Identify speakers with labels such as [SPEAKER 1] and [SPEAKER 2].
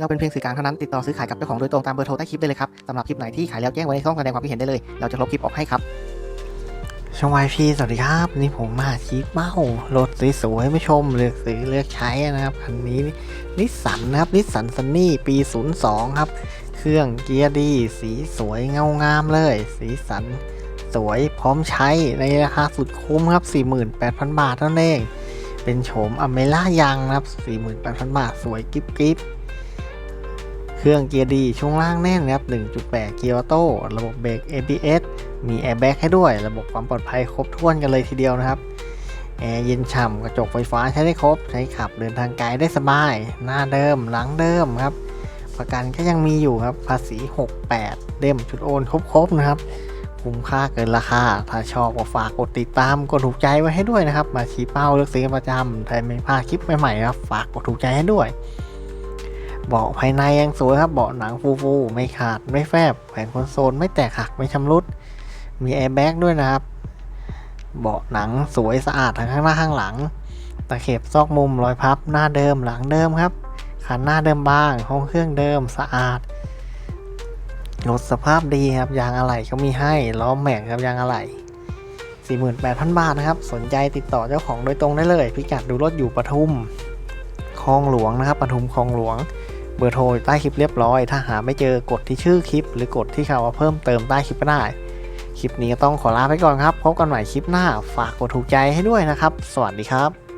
[SPEAKER 1] เราเป็นเพียงสื่อกลางเท่านั้นติดต่อซื้อขายกับเจ้าของโดยตรงตามเบอร์โทรใต้คลิปได้เลยครับสำหรับคลิปไหนที่ขายแล้วแจ้งไว้ในช่องแสดงความคิดเห็นได้เลย เราจะลบคลิปออกให้ครับช่องวายพีสวัสดีครับ นี่ผมมาชีพเบ้ารถสวยๆให้ผู้ชมเลือกซื้อเลือกใช้นะครับคันนี้นิสสันนะครับนิสสันซันนี่ปี 02 ครับ เครื่องเกียร์ดีสีสวยเงางามเลย สีสันสวยพร้อมใช้ในราคาสุดคุ้มครับ 48,000 บาทเท่านั้นเอง เป็นโฉมอเมล่ายังนะครับ 48,000 บาทสวยกิ๊บกิ๊บ เครื่องเกียร์ดีช่วงล่างแน่นนะครับ 1.8 เกียร์ออโต้ระบบเบรก ABS มีแอร์แบ็กให้ด้วย ระบบความปลอดภัยครบถ้วนกันเลยทีเดียวนะครับ แอร์เย็นฉ่ำกระจกไฟฟ้าใช้ได้ครบ ใช้ขับเดินทางไกลได้สบาย หน้าเดิมหลังเดิมครับ ประกันก็ยังมีอยู่ครับ ภาษี 68 เด้มชุดโอนครบๆนะครับ คุ้มค่าเกินราคา ถ้าชอบก็ฝากกดติดตาม กดถูกใจไว้ให้ด้วยนะครับ มาชี้เป้าเลือกซื้อประจำถ้าไม่พลาดคลิปใหม่ๆครับ ฝากกดถูกใจให้ด้วย เบาะภายในยังสวยครับ เบาะหนังฟูๆ ไม่ขาดไม่แฟบ แผ่นคอนโซลไม่แตกหักไม่ชำรุด มีแอร์แบ็กด้วยนะครับ เบาะหนังสวยสะอาดทั้งข้างหน้าข้างหลัง ตะเข็บซอกมุมรอยพับหน้าเดิมหลังเดิมครับคันหน้าเดิมบาง ห้องเครื่องเดิมสะอาด รถสภาพดีครับ ยางอะไหล่ก็มีให้ ล้อแม็กครับยางอะไหล่48,000 บาทนะครับ สนใจติดต่อเจ้าของโดยตรงได้เลย พิกัดดูรถอยู่ปทุม คลองหลวงนะครับปทุมคลองหลวง เบอร์โทรใต้คลิปเรียบร้อย ถ้าหาไม่เจอกดที่ชื่อคลิป หรือกดที่คำว่าเพิ่มเติมใต้คลิปก็ได้ คลิปนี้ก็ต้องขอลาไปก่อนครับ พบกันใหม่คลิปหน้า ฝากกดถูกใจให้ด้วยนะครับ สวัสดีครับ